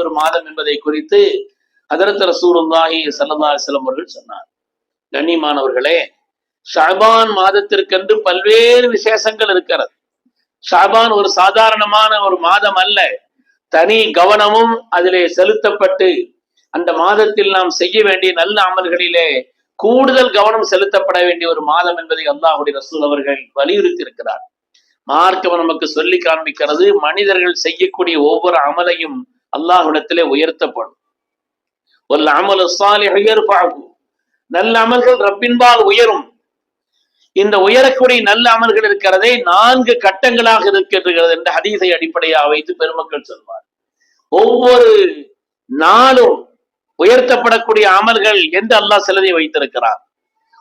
ஒரு மாதம் என்பதை குறித்து அதரத் ரசூலுல்லாஹி ஸல்லல்லாஹு அலைஹி அவர்கள் சொன்னார். கண்ணியமானவர்களே ஷாபான் மாதத்திற்கென்று பல்வேறு விசேஷங்கள் இருக்கிறது. ஷாபான் ஒரு சாதாரணமான ஒரு மாதம் அல்ல. தனி கவனமும் அதிலே செலுத்தப்பட்டு அந்த மாதத்தில் நாம் செய்ய வேண்டிய நல்ல அமல்களிலே கூடுதல் கவனம் செலுத்தப்பட வேண்டிய ஒரு மாதம் என்பதை அல்லாஹுடைய ரசூல் அவர்கள் வலியுறுத்தி இருக்கிறார் மார்க்கம் நமக்கு சொல்லி காண்பிக்கிறது மனிதர்கள் செய்யக்கூடிய ஒவ்வொரு அமலையும் அல்லாஹுடத்திலே உயர்த்தப்படும். ஒரு அமல சாலிஹ் நல்ல அமல்கள் ரப்பின்பால் உயரும். இந்த உயரக்கூடிய நல்ல அமல்கள் இருக்கிறதே நான்கு கட்டங்களாக இருக்கின்றது என்ற ஹதீஸை அடிப்படையாக வைத்து பெருமக்கள் சொல்வார். ஒவ்வொரு நாளும் உயர்த்தப்படக்கூடிய அமல்கள் என்று அல்லாஹ் சிலதை வைத்திருக்கிறார்.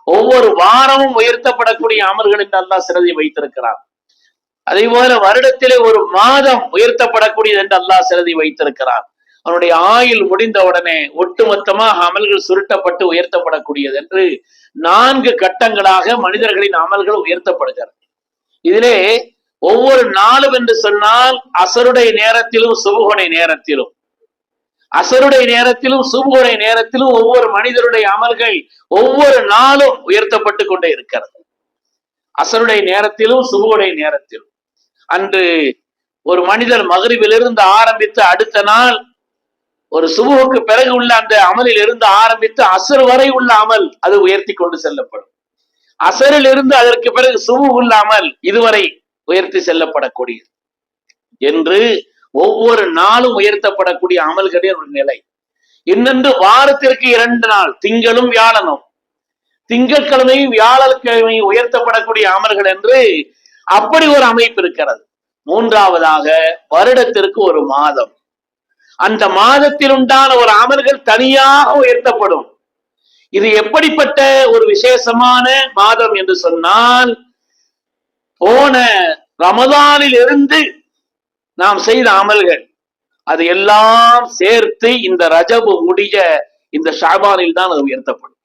ஒவ்வொரு வாரமும் உயர்த்தப்படக்கூடிய அமல்கள் என்று அல்லாஹ் சிலதை வைத்திருக்கிறார். அதே போல வருடத்திலே ஒரு மாதம் உயர்த்தப்படக்கூடியது என்று அல்லாஹ் சிலதி வைத்திருக்கிறார் அவனுடைய ஆயுள் முடிந்த உடனே ஒட்டுமொத்தமாக அமல்கள் சுருட்டப்பட்டு உயர்த்தப்படக்கூடியது என்று நான்கு கட்டங்களாக மனிதர்களின் அமல்கள் உயர்த்தப்படுகிறது. இதிலே ஒவ்வொரு நாளும் என்று சொன்னால் அசருடைய நேரத்திலும் சுபுகனை நேரத்திலும். அசருடைய நேரத்திலும் சுபுகனை நேரத்திலும் ஒவ்வொரு மனிதருடைய அமல்கள் ஒவ்வொரு நாளும் உயர்த்தப்பட்டு கொண்டே இருக்கிறது. அசருடைய நேரத்திலும் சுபுகனை நேரத்திலும். அன்று ஒரு மனிதர் மகரிவிலிருந்து ஆரம்பித்து அடுத்த நாள் ஒரு சுபுவுக்கு பிறகு உள்ள அந்த அமலில் இருந்து ஆரம்பித்து அசர் வரை உள்ள அமல் அது உயர்த்தி கொண்டு செல்லப்படும். அசரில் இருந்து அதற்கு பிறகு சுபு உள்ள அமல் இதுவரை உயர்த்தி செல்லப்படக்கூடியது. என்று ஒவ்வொரு நாளும் உயர்த்தப்படக்கூடிய அமல்களின் ஒரு நிலை. இன்னொன்று வாரத்திற்கு இரண்டு நாள் திங்களும் வியாழனும். திங்கட்கிழமையும் வியாழக்கிழமையும் உயர்த்தப்படக்கூடிய அமல்கள் என்று அப்படி ஒரு அமைப்பு இருக்கிறது. மூன்றாவதாக வருடத்திற்கு ஒரு மாதம். அந்த மாதத்தில் உண்டான ஒரு அமல்கள் தனியாக உயர்த்தப்படும். இது எப்படிப்பட்ட ஒரு விசேஷமான மாதம் என்று சொன்னால் போன ரமதானில் இருந்து நாம் செய்த அமல்கள். அது எல்லாம் சேர்த்து இந்த ரஜபு முடிய இந்த ஷாபானில் தான் அது உயர்த்தப்படும்.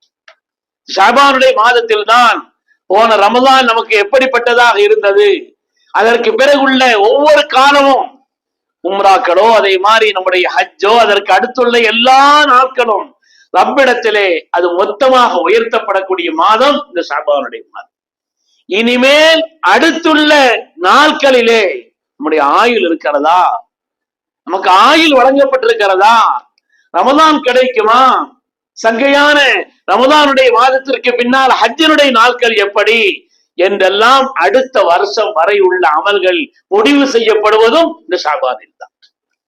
ஷாபானுடைய மாதத்தில் தான் போன ரமதான் நமக்கு எப்படிப்பட்டதாக இருந்தது? அதற்கு பிறகுள்ள ஒவ்வொரு காலமும் உம்ராக்களோ அதே மாதிரி நம்முடைய ஹஜ்ஜோ அதற்கு அடுத்துள்ள எல்லா நாட்களும் ரப்பிடத்திலே அது மொத்தமாக உயர்த்தப்படக்கூடிய மாதம் இந்த ஷாபானுடைய மாதம். இனிமேல் அடுத்துள்ள நாட்களிலே நம்முடைய ஆயுள் இருக்கிறதா? நமக்கு ஆயுள் வழங்கப்பட்டிருக்கிறதா? ரமதான் கிடைக்குமா? சங்கையான ரமதானுடைய மாதத்திற்கு பின்னால் ஹஜ்ஜனுடைய நாட்கள் எப்படி என்றெல்லாம் அடுத்த வருஷம் வரை உள்ள அமல்கள் முடிவு செய்யப்படுவதும் இந்த ஷாபானில் தான்.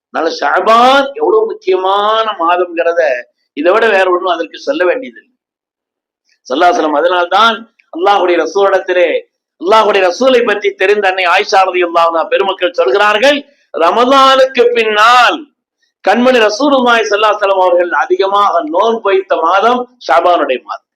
அதனால ஷாபான் எவ்வளவு முக்கியமான மாதம்ங்கிறத இதை விட வேற ஒண்ணும் அதற்கு சொல்ல வேண்டியதில்லை. சல்லாசலம் அதனால்தான் அல்லாஹுடைய ரசூலிடத்திலே அல்லாஹுடைய ரசூலை பற்றி தெரிந்த அன்னை ஆயிஷாரதி அல்லாஹ் பெருமக்கள் சொல்கிறார்கள் ரமதானுக்கு பின்னால் கண்மணி ரசூலுல்லாய் சல்லாசலம் அவர்கள் அதிகமாக நோன் வைத்த மாதம் ஷாபானுடைய மாதம்.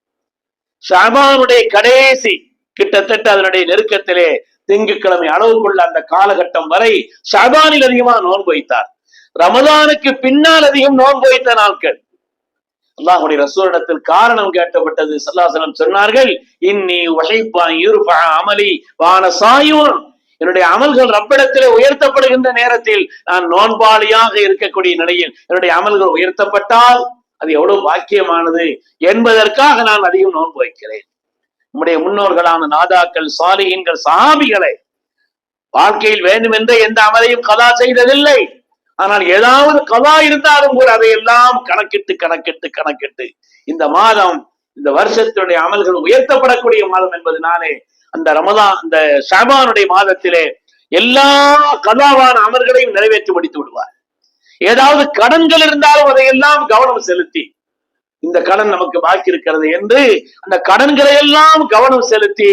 ஷாபானுடைய கடைசி கிட்டத்தட்ட அதனுடைய நெருக்கத்திலே திங்கட்கிழமை அளவுக்குள்ள அந்த காலகட்டம் வரை ஷாபானில் அதிகமாக நோன்பு வைத்தார். ரமதானுக்கு பின்னால் அதிகம் நோன்பு வைத்த நாட்கள். அல்லாஹுடைய ரசூரிடத்தில் காரணம் கேட்டப்பட்டது சல்லாசலம் சொன்னார்கள் இன்னி உழைப்பான் இருப்பான் அமலி வான சாயூன். என்னுடைய அமல்கள் ரப்பிடத்திலே உயர்த்தப்படுகின்ற நேரத்தில் நான் நோன்பாளியாக இருக்கக்கூடிய நிலையில் என்னுடைய அமல்கள் உயர்த்தப்பட்டால் அது எவ்வளவு பாக்கியமானது என்பதற்காக நான் அதிகம் நோன்பு வைக்கிறேன். நம்முடைய முன்னோர்களான நாதாக்கள் சாலிகின்கள் சஹாபிகளை வாழ்க்கையில் வேண்டும் என்ற எந்த அமலையும் கதா செய்ததில்லை. ஆனால் ஏதாவது கதா இருந்தாலும் கூட அதையெல்லாம் கணக்கிட்டு கணக்கிட்டு கணக்கிட்டு இந்த மாதம் இந்த வருஷத்தினுடைய அமல்கள் உயர்த்தப்படக்கூடிய மாதம் என்பதனாலே அந்த ரமதான் அந்த ஷாபானுடைய மாதத்திலே எல்லா கதாவான அமல்களையும் நிறைவேற்றி முடித்து விடுவார். ஏதாவது கடன்கள் இருந்தாலும் அதையெல்லாம் கவனம் செலுத்தி இந்த கடன் நமக்கு பாக்கி இருக்கிறது என்று அந்த கடன்களை எல்லாம் கவனம் செலுத்தி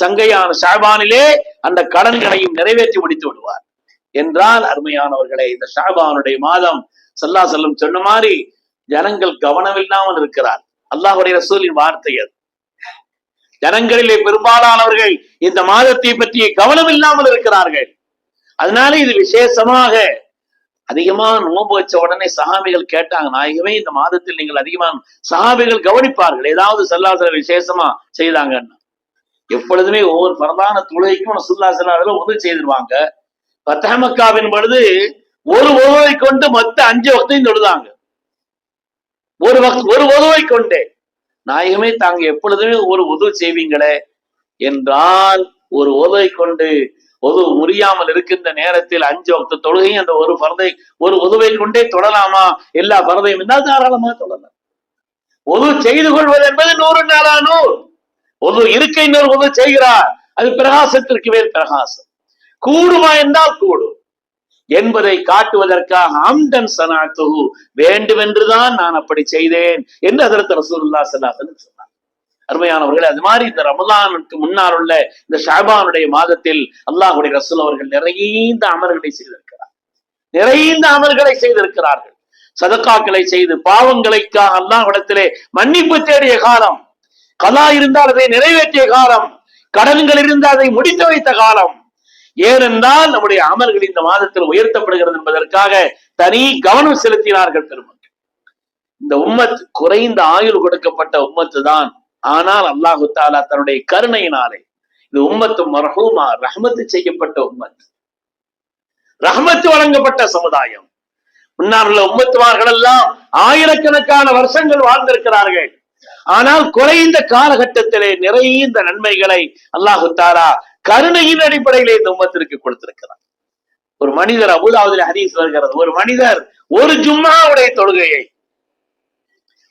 சங்கையான ஷாபானிலே அந்த கடன்களையும் நிறைவேற்றி முடித்து விடுவார். என்றால் அருமையானவர்களே இந்த ஷாபானுடைய மாதம் சல்லா செல்லும் சொன்ன மாதிரி ஜனங்கள் கவனமில்லாமல் இருக்கிறார் அல்லாஹுடைய ரசூலின் வார்த்தை அது. ஜனங்களிலே பெரும்பாலானவர்கள் இந்த மாதத்தை பற்றிய கவனம் இல்லாமல் இருக்கிறார்கள். அதனால இது விசேஷமாக அதிகமா நோன்பு வச்ச உடனே சஹாபிகள் கேட்டாங்க நாயகமே இந்த மாதத்தில் நீங்கள் அதிகமா சஹாபிகள் கவனிப்பார்கள்? ஏதாவது சல்லாசல விசேஷமா செய்தாங்கன்னா? எப்பொழுதுமே ஒவ்வொரு பிரதான தொழுகைக்கும் சுல்லா செல்லாத உதவி செய்திருவாங்க. பத்தமக்காவின் பொழுது ஒரு உதவை கொண்டு மொத்த அஞ்சு வக்தையும் தொழுதாங்க. ஒரு ஒரு உதவை கொண்டே. நாயகமே தாங்க எப்பொழுதுமே ஒரு உதவு செய்வீங்களே? என்றால் ஒரு உதவை கொண்டு உதவு முடியாமல் இருக்கின்ற நேரத்தில் அஞ்சு வக்த தொழுகையும் அந்த ஒரு பரதை ஒரு உதவை கொண்டே தொடலாமா? எல்லா பரதையும் இருந்தால் தாராளமா தொடலாம். உதவு செய்து கொள்வது என்பது நூறு நாளா நூறு. உதவு இருக்கை இன்னொரு உதவு செய்கிறார். அது பிரகாசத்திற்கு மேல் பிரகாசம். கூடுமா என்றால் கூடும். என்பதை காட்டுவதற்காக அம்டன் சனாத்துகு வேண்டுமென்றுதான் நான் அப்படி செய்தேன் என்று அதற்கு ரசூல்லா ஸல்லல்லாஹு சொன்னார். அருமையானவர்களே அது மாதிரி இந்த ரமதானுக்கு முன்னால் உள்ள இந்த ஷாபானுடைய மாதத்தில் அல்லாஹுடைய ரசூல் அவர்கள் நிறைந்த அமல்களை செய்திருக்கிறார் நிறைந்த அமல்களை செய்திருக்கிறார்கள். சதக்காக்களை செய்து பாவங்களைக்காக அல்லாஹிடத்திலே மன்னிப்பு தேடிய காலம். கலா இருந்தால் அதை நிறைவேற்றிய காலம். கடன்கள் இருந்தால் அதை முடித்து வைத்த காலம். ஏனென்றால் நம்முடைய அமல்கள் இந்த மாதத்தில் உயர்த்தப்படுகிறது என்பதற்காக தனி கவனம் செலுத்தினார்கள் பெருமக்கள். இந்த உம்மத் குறைந்த ஆயுள் கொடுக்கப்பட்ட உம்மத்து தான். ஆனால் அல்லாஹு தாலா தன்னுடைய கருணையினாலே இது உம்மத்து மரஹூமா ரஹமத்து செய்யப்பட்ட உம்மத். ரஹமத்து வழங்கப்பட்ட சமுதாயம். முன்னால் உள்ள உம்மத்துமார்கள் எல்லாம் ஆயிரக்கணக்கான வருஷங்கள் வாழ்ந்திருக்கிறார்கள். ஆனால் குறைந்த காலகட்டத்திலே நிறைந்த நன்மைகளை அல்லாஹு தாரா கருணையின் அடிப்படையிலே இந்த உமத்திற்கு கொடுத்திருக்கிறார். ஒரு மனிதர் அபுதாவதில் ஹதீஸ் வருகிறது. ஒரு மனிதர் ஒரு ஜும்மாவுடைய தொழுகையை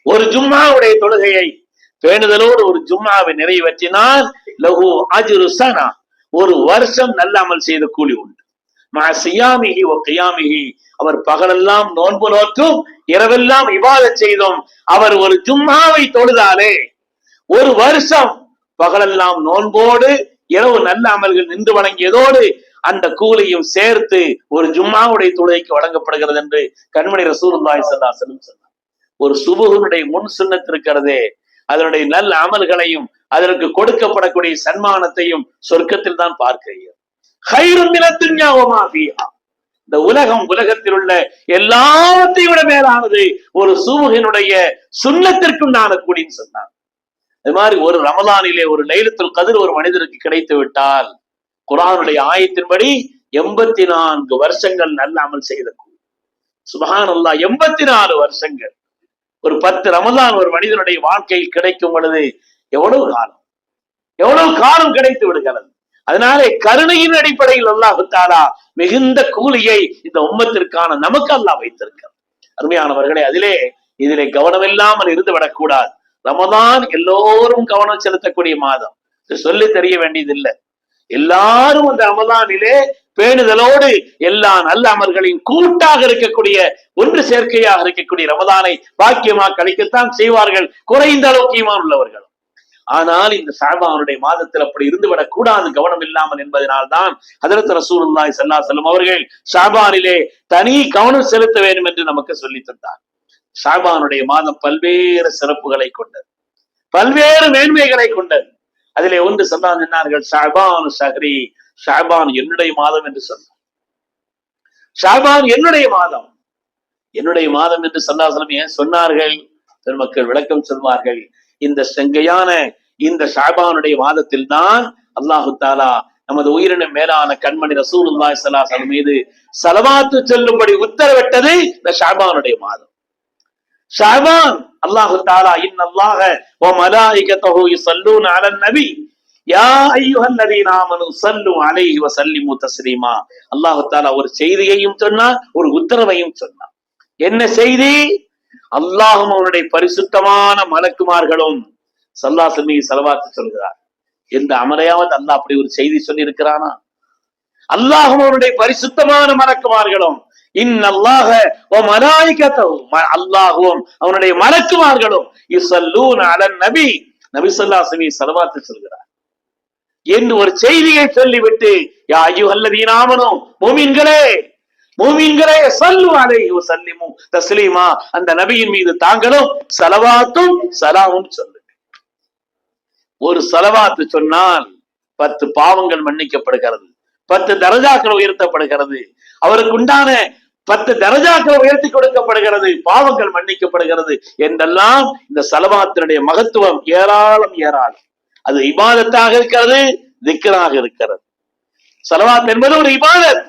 ஒரு ஜும்மாவுடைய தொழுகையை பேணுதலோடு ஒரு ஜும்மாவை நிறைவேற்றினால் லகு அஜுரு சனா ஒரு வருஷம் நல்ல அமல் செய்த கூலி உண்டு. மா சியாமிஹி ஒ கியாமிஹி அவர் பகலெல்லாம் நோன்பு நோற்றும் இரவெல்லாம் விவாத செய்தோம் அவர் ஒரு ஜும்மாவை தொழுதாலே ஒரு வருஷம் பகலெல்லாம் நோன்போடு இரவு நல்ல அமல்கள் நின்று வழங்கியதோடு அந்த கூலியும் சேர்த்து ஒரு ஜும்மாவுடைய தொழுகைக்கு வழங்கப்படுகிறது என்று கண்மணி ரசூல்லாய் சல்லா செல்லும் சொன்னார். ஒரு சுபுகனுடைய முன் சின்னத்திருக்கிறதே அதனுடைய நல்ல அமல்களையும் அதற்கு கொடுக்கப்படக்கூடிய சன்மானத்தையும் சொர்க்கத்தில் தான் பார்க்கிறீர்கள். இந்த உலகம் உலகத்தில் உள்ள எல்லாத்தையும் விட மேலானது ஒரு சூமுகனுடைய சுண்ணத்திற்குண்டான கூடின்னு சொன்னார். அது மாதிரி ஒரு ரமலானிலே ஒரு லைலத்துல் கதிர் ஒரு மனிதருக்கு கிடைத்து விட்டால் குரானுடைய ஆயத்தின்படி எண்பத்தி நான்கு வருஷங்கள் நல்ல அமல் செய்த கூலி சுபஹான் அல்லா எண்பத்தி நாலு வருஷங்கள். ஒரு பத்து ரமலான் ஒரு மனிதனுடைய வாழ்க்கையில் கிடைக்கும் பொழுது எவ்வளவு காலம்? எவ்வளவு காலம் கிடைத்து விடுகிறது? அதனாலே கருணையின் அடிப்படையில் அல்லாஹு தாலா மிகுந்த கூலியை இந்த உம்மத்திற்கான நமக்கு அல்லாஹ் வைத்திருக்கிறார் அருமையானவர்களே அதிலே இதிலே கவனம் இல்லாமல் இருந்து விடக்கூடாது. ரமதான் எல்லோரும் கவனம் செலுத்தக்கூடிய மாதம். சொல்லி தெரிய வேண்டியதில்லை. எல்லாரும் அந்த ரமதானிலே பேணுதலோடு எல்லா நல்ல அமர்களின் கூட்டாக இருக்கக்கூடிய ஒன்று சேர்க்கையாக இருக்கக்கூடிய ரமதானை பாக்கியமாக கழிக்கத்தான் செய்வார்கள். குறைந்த அளவுக்கு ஈமான் உள்ளவர்கள். ஆனால் இந்த சாபானுடைய மாதத்தில் அப்படி இருந்துவிடக் கூடாது கவனம் இல்லாமல் என்பதனால்தான் ஹதரத் ரசூலுல்லாஹி சல்லா செல்லும் அவர்கள் சாபானிலே தனி கவனம் செலுத்த வேண்டும் என்று நமக்கு சொல்லி தந்தார். ஷாபானுடைய மாதம் பல்வேறு சிறப்புகளை கொண்டது. பல்வேறு மேன்மைகளை கொண்டது. அதிலே ஒன்று சொன்னால் சொன்னார்கள் ஷாபான் சஹரி ஷாபான் என்னுடைய மாதம் என்று சொன்னார். ஷாபான் என்னுடைய மாதம். என்னுடைய மாதம் என்று சொன்னாசலம் ஏன் சொன்னார்கள்? பெருமக்கள் விளக்கம் சொல்வார்கள். இந்த செங்கையான இந்த ஷாபானுடைய மாதத்தில் தான் அல்லாஹு தாலா நமது உயிரின மேலான கண்மணி ரசூல் மீது சலவாத்து செல்லும்படி உத்தரவிட்டது இந்த ஷாபானுடைய மாதம். ஷாபான் அல்லாஹு தாலா இன் அல்லாஹ வ மலாயிகத்தஹு யுஸல்லூன அலன் நபி. யா ஐயுஹல்லதீன ஆமனு ஸல்லு அலைஹி வ சல்லிமு தஸ்லீமா. அல்லாஹு தாலா ஒரு செய்தியையும் சொன்னா ஒரு உத்தரவையும் சொன்னா என்ன செய்தி? அல்லாஹும் அவனுடைய பரிசுத்தமான மலக்குமார்களும் சல்லாசமி செலவாத்து சொல்கிறார். எந்த அமரையாவது அல்லாஹ் அப்படி ஒரு செய்தி சொல்லி இருக்கிறானா அல்லாஹும் அவனுடைய பரிசுத்தமான மலக்குமார்களும் இன் ஓ மலாய்கத்தவும் அல்லாஹுவும் அவனுடைய மலக்குமார்களும் இசல்லூன் அலன் நபி. நபி சொல்லாசமி சலவாத்து சொல்கிறார். என்று ஒரு செய்தியை சொல்லிவிட்டு யா ஐயோ அல்லதீனாமனோ மூமின்களே மூமின்களே சல்லு அலைஹி சல்லிமு தஸ்லீமா அந்த நபியின் மீது தாங்களும் சலவாத்தும் சலாமும் சொல்லு ஒரு சலவாத்து சொன்னால் பத்து பாவங்கள் மன்னிக்கப்படுகிறது பத்து தரஜாக்கள் உயர்த்தப்படுகிறது. அவருக்கு உண்டான பத்து தரஜாக்கள் உயர்த்தி கொடுக்கப்படுகிறது பாவங்கள் மன்னிக்கப்படுகிறது என்றெல்லாம் இந்த சலவாத்தினுடைய மகத்துவம் ஏராளம் ஏராளம். அது இபாதத்தாக இருக்கிறது திக்கராக இருக்கிறது. சலவாத் என்பது ஒரு இபாதத்.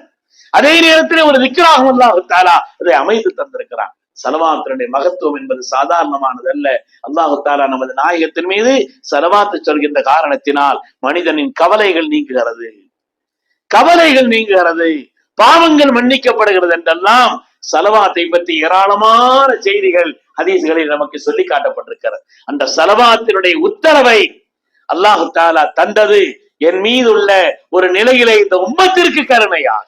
அதே நேரத்திலே ஒரு திக்ராகும் அல்லாஹு தாலா அதை அமைத்து தந்திருக்கிறான். சலவாத்தினுடைய மகத்துவம் என்பது சாதாரணமானது அல்ல அல்லாஹு தாலா நமது நாயகத்தின் மீது சலவாத்து சொல்கின்ற காரணத்தினால் மனிதனின் கவலைகள் நீங்குகிறது. கவலைகள் நீங்குகிறது. பாவங்கள் மன்னிக்கப்படுகிறது என்றெல்லாம் சலவாத்தை பற்றி ஏராளமான செய்திகள் ஹதீஸ்களில் நமக்கு சொல்லி காட்டப்பட்டிருக்கிறது. அந்த சலவாத்தினுடைய உத்தரவை அல்லாஹு தாலா தந்தது என் மீது உள்ள ஒரு நிலையிலே இந்த உம்மத்திற்கு கருணையாக.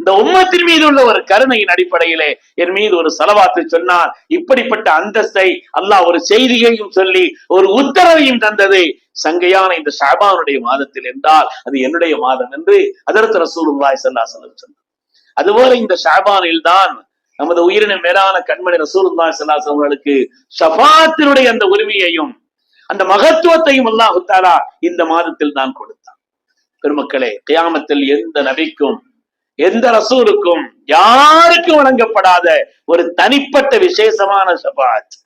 இந்த உம்மத்தின் மீது உள்ள ஒரு கருணையின் அடிப்படையிலே என் மீது ஒரு செலவாத்து சொன்னார். இப்படிப்பட்ட அந்தஸ்தை அல்லாஹ் ஒரு செய்தியையும் சொல்லி ஒரு உத்தரவையும் தந்தது. சங்கையான இந்த ஷாபானுடைய மாதத்தில் என்றால் அது என்னுடைய மாதம் என்று அதற்கு ரசூலுல்லாய் சல்லா செல்லம் சொன்னார். அதுபோல இந்த ஷாபானில் தான் நமது உயிரின மேலான கண்மணி ரசூலுல்லாய் சல்லா அவர்களுக்கு ஷபாத்தினுடைய அந்த உரிமையையும் அந்த மகத்துவத்தையும் அல்லாஹு தாலா இந்த மாதத்தில் தான் கொடுத்தான். பெருமக்களே கியாமத்தில் எந்த நபிக்கும் எந்த ரசூலுக்கும் யாருக்கும் வழங்கப்படாத ஒரு தனிப்பட்ட விசேஷமான சபாத்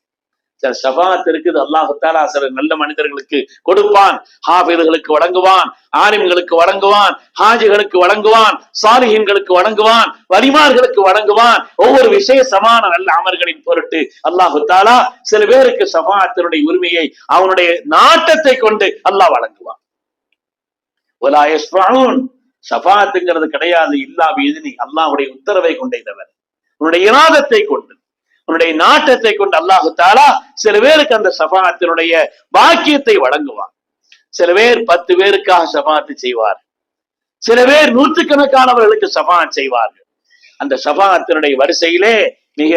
சில இருக்குது அல்லாஹுத்தாலா சில நல்ல மனிதர்களுக்கு கொடுப்பான். ஹாஃபிர்களுக்கு வழங்குவான் ஆலிம்களுக்கு வழங்குவான் ஹாஜிகளுக்கு வழங்குவான் சாலிஹின்களுக்கு வழங்குவான் வலிமார்களுக்கு வழங்குவான். ஒவ்வொரு விசேஷமான நல்ல அமர்களின் பொருட்டு அல்லாஹு தாலா சில பேருக்கு சபாத்தினுடைய உரிமையை அவனுடைய நாட்டத்தை கொண்டு அல்லாஹ் வழங்குவான். சபாத்துங்கிறது கிடையாது இல்லா நீ அல்லாஹ்வுடைய உத்தரவை கொண்டே உன்னுடைய இராதத்தை கொண்டு உன்னுடைய நாட்டத்தை கொண்டு அல்லாஹு தாலா சில பேருக்கு அந்த சபாத்தினுடைய பாக்கியத்தை வழங்குவான். சில பேர் பத்து பேருக்காக சபாத்து செய்வார். சில பேர் நூற்றுக்கணக்கானவர்களுக்கு சபாத் செய்வார்கள். அந்த சபாத்தினுடைய வரிசையிலே மிக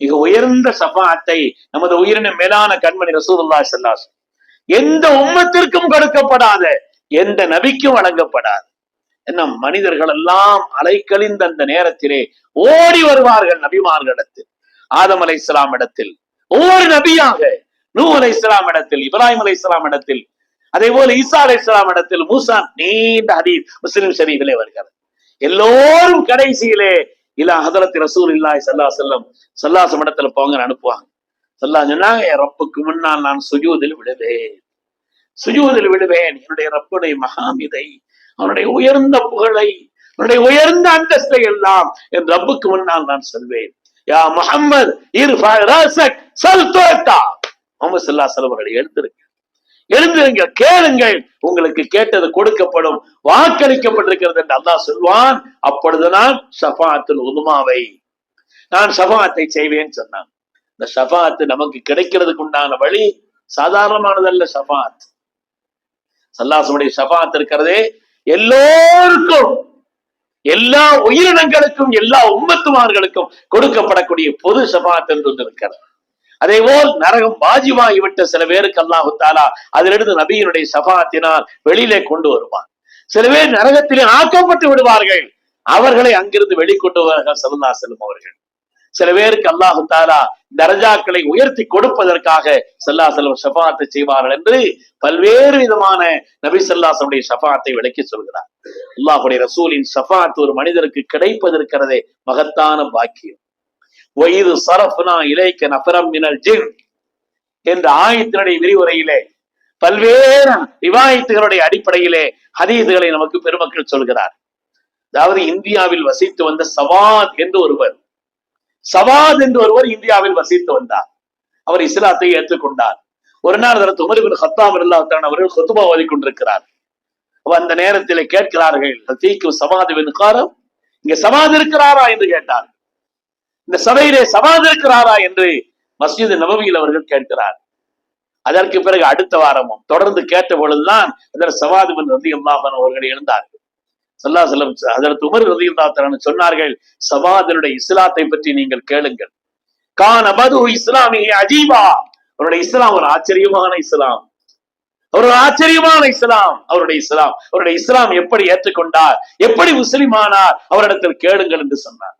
மிக உயர்ந்த சபாத்தை நமது உயிரின மேலான கண்மணி ரசூதுல்லா ஸல்லல்லாஹு எந்த உம்மத்திற்கும் கொடுக்கப்படாத எந்த நபிக்கும் வழங்கப்படாது என்ன மனிதர்கள் எல்லாம் அலைக்கழிந்த அந்த நேரத்திலே ஓடி வருவார்கள் நபிமார்களிடத்தில். ஆதம் அலை இஸ்லாம் இடத்தில். ஒவ்வொரு நபியாக நூ அலை இஸ்லாம் இடத்தில் இப்ராஹிம் அலை இஸ்லாம் இடத்தில் அதே போல ஈசா அலை இஸ்லாம் இடத்தில் மூசா நீண்ட ஹதீஸ் முஸ்லிம் ஷரீஃபிலே வருகிறது. எல்லோரும் கடைசியிலே இல்ல ஹதரத் ரசூல் இல்லாய் சல்லா செல்லம் சல்லாசம் இடத்துல போங்க அனுப்புவாங்க. சல்லா சொன்னாங்க என் ரப்புக்கு முன்னால் நான் சுஜூதில் விடுவேன். சுஜூதில் விடுவேன். என்னுடைய ரப்புடைய மகாமிதை அவனுடைய உயர்ந்த புகழை அவனுடைய உயர்ந்த அந்தஸ்தை எல்லாம் என் ரப்புக்கு முன்னால் நான் செல்வேன். யா முஹம்மது ராசக் சல் முகமது சல்லா செல்வர்களை எழுந்திருங்க எழுந்திருங்க கேளுங்கள். உங்களுக்கு கேட்டது கொடுக்கப்படும் வாக்களிக்கப்பட்டிருக்கிறது என்று அல்லாஹ் சொல்வான். அப்பொழுது நான் சஃபாத்தில் உதுமாவை நான் சஃபாத்தை செய்வேன் சொன்னான். இந்த சஃபாத்து நமக்கு கிடைக்கிறதுக்கு உண்டான வழி சாதாரணமானதல்ல சஃபாத் சல்லாசனுடைய சஃபாத் இருக்கிறதே எல்லோருக்கும் எல்லா உயிரினங்களுக்கும் எல்லா உம்மத்துமார்களுக்கும் கொடுக்கப்படக்கூடிய பொது ஷபாத் என்று இருக்கிறது அதே போல் நரகம் வாஜிவாகிவிட்ட சில பேருக்கு அல்லாஹு தாலா அதிலிருந்து நபியினுடைய சபாத்தினால் வெளியிலே கொண்டு வருவான். சில பேர் நரகத்திலே ஆக்கப்பட்டு விடுவார்கள். அவர்களை அங்கிருந்து வெளிக்கொண்டு வருவார்கள் சல்லா செல்லும் அவர்கள். சில பேருக்கு அல்லாஹு தாலா தரஜாக்களை உயர்த்தி கொடுப்பதற்காக சல்லா செல்வம் ஷபாத்தை செய்வார்கள் என்று பல்வேறு விதமான நபி சல்லாசனுடைய ஷபாத்தை விளக்கி சொல்கிறார். அல்லாஹுடைய ரசூலின் ஷபாத் ஒரு மனிதருக்கு கிடைப்பதற்கிறதே மகத்தான பாக்கியம். வயது சரஃப்னா இலைக்க நபரம் மினல் ஜின் என்ற ஆயத்தினுடைய விரிவுரையிலே பல்வேறு விவாயத்துகளுடைய அடிப்படையிலே ஹதீதுகளை நமக்கு பெருமக்கள் சொல்கிறார். அதாவது இந்தியாவில் வசித்து வந்த சவாத் என்று ஒருவர் சவாத் என்று ஒருவர் இந்தியாவில் வசித்து வந்தார். அவர் இஸ்லாத்தை ஏற்றுக்கொண்டார். ஒரு நாள் அதற்கு உமர்பின் ஹத்தாம் இல்லாத்தான் அவர்கள் கொத்துபா ஓதி கொண்டிருக்கிறார் அந்த நேரத்தில் கேட்கிறார்கள் தீக்கு சமாதிவின் காரம்? இங்க சமாதி இருக்கிறாரா? என்று கேட்டார். இந்த சபையிலே சமாதி இருக்கிறாரா என்று மஸ்ஜித் நபவியில் அவர்கள் கேட்கிறார். அதற்கு பிறகு அடுத்த வாரமும் தொடர்ந்து கேட்ட பொழுதுதான் அதற்கு வந்து ரதி அல்லாஹன் அவர்கள் எழுந்தார்கள். சல்லா செல்லம் அதற்கு உமர் ரதி சொன்னார்கள் சபாதனுடைய இஸ்லாத்தை பற்றி நீங்கள் கேளுங்கள். கான் அபது இஸ்லாமிய அஜீபா. அவருடைய இஸ்லாம் ஒரு ஆச்சரியமான இஸ்லாம். ஒரு ஆச்சரியமான இஸ்லாம் அவருடைய இஸ்லாம். அவருடைய இஸ்லாம் எப்படி ஏற்றுக்கொண்டார் எப்படி முஸ்லிமானார் அவரிடத்தில் கேளுங்கள் என்று சொன்னார்.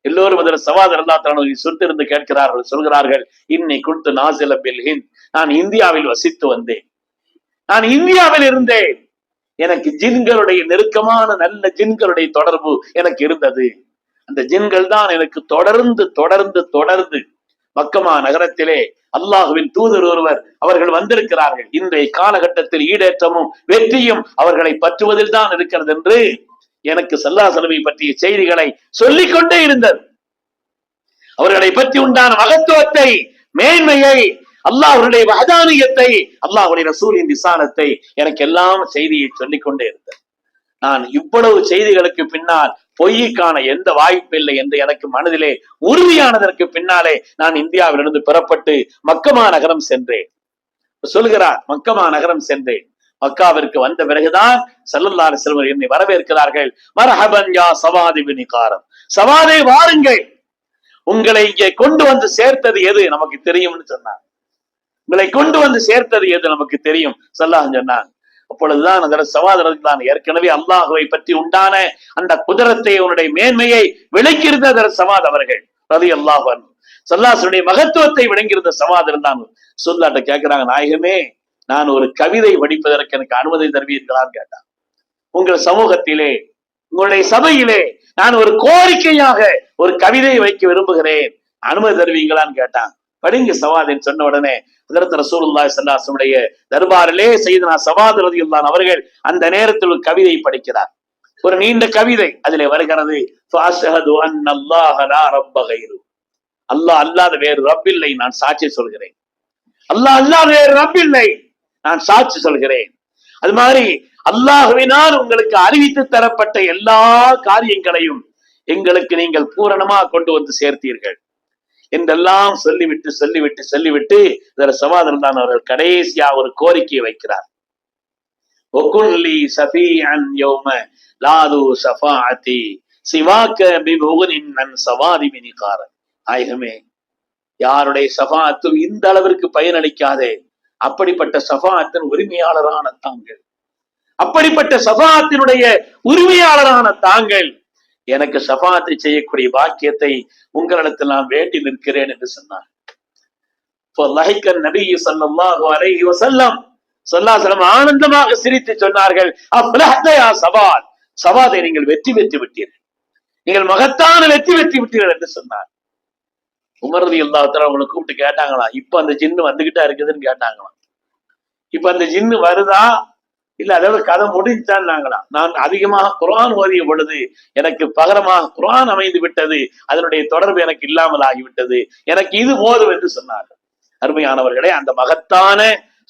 எல்லோரும் அதில் சவாத் அல்லா தனது சொத்திருந்து கேட்கிறார்கள் சொல்கிறார்கள் இன்னை கொடுத்து நாசில பில் ஹிந்த். நான் இந்தியாவில் வசித்து வந்தேன். நான் இந்தியாவில் இருந்தேன். எனக்கு ஜின்களுடைய நெருக்கமான நல்ல ஜின்களுடைய தொடர்பு எனக்கு இருந்தது. அந்த ஜின்கள் தான் எனக்கு தொடர்ந்து தொடர்ந்து தொடர்ந்து மக்கமா நகரத்திலே அல்லாஹுவின் தூதர் ஒருவர் அவர்கள் வந்திருக்கிறார்கள். இன்றைய காலகட்டத்தில் ஈடேற்றமும் வெற்றியும் அவர்களை பற்றுவதில் தான் இருக்கிறது என்று எனக்கு சல்லா செலவை பற்றிய செய்திகளை சொல்லிக் கொண்டே இருந்தது. அவர்களை பற்றி உண்டான மகத்துவத்தை மேன்மையை அல்லாஹருடைய வஹதானியத்தை அல்லாஹுடைய ரசூலின் விசாலத்தை எனக்கு எல்லாம் செய்தியை சொல்லிக் கொண்டே நான் இவ்வளவு செய்திகளுக்கு பின்னால் பொய்யுக்கான எந்த வாய்ப்பில்லை என்று எனக்கு மனதிலே உறுதியானதற்கு பின்னாலே நான் இந்தியாவிலிருந்து பெறப்பட்டு மக்கமா நகரம் சென்றேன். சொல்கிறார் மக்கமா நகரம் சென்றேன். மக்காவிற்கு வந்த பிறகுதான் செல்லல்லாறு செல்வர் என்னை வரவேற்கிறார்கள். மரஹபன் யா சவாதி வினிகாரம் சவாதை வாருங்கள். உங்களை இங்கே கொண்டு வந்து சேர்த்தது எது? நமக்கு தெரியும்னு சொன்னார். உங்களை கொண்டு வந்து சேர்த்தது எது நமக்கு தெரியும்? சல்லாஹ் சொன்னாங்க அப்பொழுதுதான் அந்த சவாதரத்தான் ஏற்கனவே அல்லாஹுவை பற்றி உண்டான அந்த குதிரத்தை உன்னுடைய மேன்மையை விளக்கியிருந்த அதர் சவாத் அவர்கள். ரதி அல்லாஹன் சல்லாசனுடைய மகத்துவத்தை விளங்கியிருந்த சவாத் தான் சொல்லாட்ட கேட்கிறாங்க நாயகமே நான் ஒரு கவிதை படிப்பதற்கு எனக்கு அனுமதி தருவீர்களான்னு கேட்டான். உங்கள் சமூகத்திலே உங்களுடைய சபையிலே நான் ஒரு கோரிக்கையாக ஒரு கவிதை வைக்க விரும்புகிறேன். அனுமதி தருவீங்களான்னு கேட்டான். படிங்க சவாதின் சொன்ன உடனே அதற்கு ரசூலுல்லாஹி சல்லாசனுடைய தர்பாரிலே செய்தனா சவாது ரதியுல்லான் அவர்கள் அந்த நேரத்தில் ஒரு கவிதை படிக்கிறார். ஒரு நீண்ட கவிதை அதிலே வருகிறது. அல்லாஹ் அல்லாத வேறு ரப்பில்லை நான் சாட்சி சொல்கிறேன். அல்லாஹ் அல்லாத வேறு ரப்பில்லை நான் சாட்சி சொல்கிறேன். அது மாதிரி அல்லாஹுவினால் உங்களுக்கு அறிவித்து தரப்பட்ட எல்லா காரியங்களையும் எங்களுக்கு நீங்கள் பூரணமா கொண்டு வந்து சேர்த்தீர்கள். என்றெல்லாம் சொல்லிவிட்டு சொல்லிவிட்டு சொல்லிவிட்டு இதர சமாதானம் தான் அவர்கள் கடைசியா ஒரு கோரிக்கையை வைக்கிறார். ஒகுல்லி சஃபியன் யோம லாது சஃபாத்தி சிவாக்க பிபுகனின் நன் சவாதி மினிகாரன். ஆயகமே யாருடைய சஃபாத்தும் இந்த அளவிற்கு பயனளிக்காதே. அப்படிப்பட்ட சஃபாத்தின் உரிமையாளரான தாங்கள். அப்படிப்பட்ட சஃபாத்தினுடைய உரிமையாளரான தாங்கள் எனக்கு சபாத்தை செய்யக்கூடிய பாக்கியத்தை உங்களிடத்தில் நான் வேண்டி நிற்கிறேன் என்று சொன்னார். நபி ஸல்லல்லாஹு அலைஹி ஆனந்தமாக சிரித்து சொன்னார்கள் அஃப்லஹ்தயா சவாதை நீங்கள் வெற்றி பெற்று விட்டீர்கள். நீங்கள் மகத்தான வெற்றி பெற்று விட்டீர்கள் என்று சொன்னார். உமரதி எல்லாத்தர அவங்களை கூப்பிட்டு கேட்டாங்களாம் இப்ப அந்த ஜின்னு வந்துகிட்டா இருக்குதுன்னு கேட்டாங்களாம். இப்ப அந்த ஜின்னு வருதா? இல்ல அதோட கதை முடிஞ்சாங்களாம் நான் அதிகமாக குரான் ஓதிய பொழுது எனக்கு பகரமாக குரான் அமைந்து விட்டது அதனுடைய தொடர்பு எனக்கு இல்லாமல் ஆகிவிட்டது எனக்கு இது போதும் என்று சொன்னார்கள். அருமையானவர்களே அந்த மகத்தான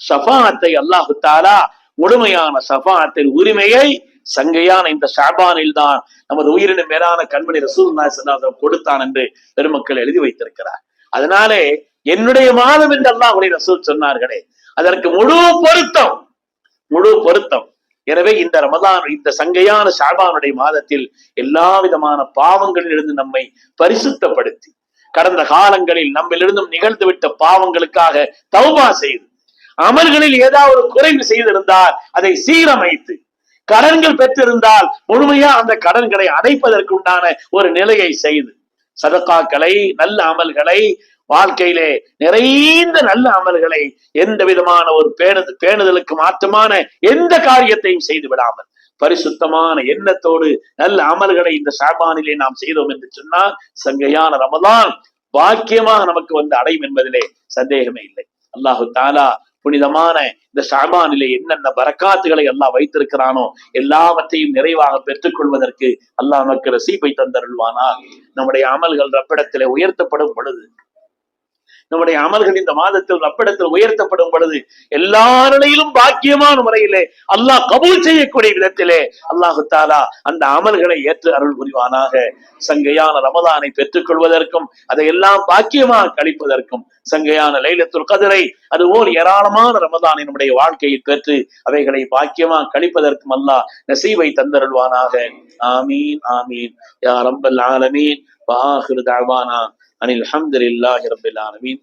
சஃபாத்தை அல்லாஹு தாலா முழுமையான சஃபாத்தின் உரிமையை சங்கையான இந்த ஷாபானில் தான் நமது உயிரின மேலான கண்மணி ரசூல் நாசன் கொடுத்தான் என்று பெருமக்கள் எழுதி வைத்திருக்கிறார். அதனாலே என்னுடைய மாதம் என்று அல்லாஹ் ரசூல் சொன்னார்களே அதற்கு முழு பொருத்தம் முழு பொருத்தம். எனவே இந்த ரமதான் இந்த சங்கையான ஷாபானுடைய மாதத்தில் எல்லா விதமான பாவங்களிலிருந்து நம்மை பரிசுத்தப்படுத்தி கடந்த காலங்களில் நம்மிலிருந்தும் நிகழ்ந்துவிட்ட பாவங்களுக்காக தௌபா செய்து அமல்களில் ஏதாவது குறைவு செய்திருந்தால் அதை சீரமைத்து கடன்கள் பெற்றிருந்தால் முழுமையா அந்த கடன்களை அடைப்பதற்கு உண்டான ஒரு நிலையை செய்து சதக்காக்களை நல்ல அமல்களை வாழ்க்கையிலே நிறைந்த நல்ல அமல்களை எந்த விதமான ஒரு பேணுதல் பேணுதலுக்கு மாற்றமான எந்த காரியத்தையும் செய்து விடாமல் பரிசுத்தமான எண்ணத்தோடு நல்ல அமல்களை இந்த சாபானிலே நாம் செய்தோம் என்று சொன்னால் சங்கையான ரமதான் பாக்கியமாக நமக்கு வந்து அடையும் என்பதிலே சந்தேகமே இல்லை. அல்லாஹு தாலா புனிதமான இந்த ஷாபானிலே என்னென்ன பரக்காத்துகளை எல்லாம் வைத்திருக்கிறானோ எல்லாவற்றையும் நிறைவாக பெற்றுக்கொள்வதற்கு அல்லாஹ் நமக்கு ரசீப்பை தந்தருள்வானா நம்முடைய அமல்கள் ரப்பிடத்திலே உயர்த்தப்படும் பொழுது நம்முடைய அமல்கள் இந்த மாதத்தில் ரப்பிடத்தில் உயர்த்தப்படும் பொழுது எல்லா நிலையிலும் பாக்கியமான முறையிலே அல்லாஹ் கபூல் செய்யக்கூடிய விதத்திலே அல்லாஹு தாலா அந்த அமல்களை ஏற்று அருள் புரிவானாக. சங்கையான ரமதானை பெற்றுக் கொள்வதற்கும் அதையெல்லாம் பாக்கியமாக கழிப்பதற்கும் சங்கையான லைலத்துல் கதிரை. அதுபோல் ஏராளமான ரமதானை நம்முடைய வாழ்க்கையில் பெற்று அவைகளை பாக்கியமா கழிப்பதற்கும் அல்லா நசீவை தந்தருள்வானாக. ஆமீன் ஆமீன். யா ரப்பல் ஆலமீன். வாஹிரு தஅவானா அனில் அஹமதுல்லாஹி ரபில் ஆலமீன்.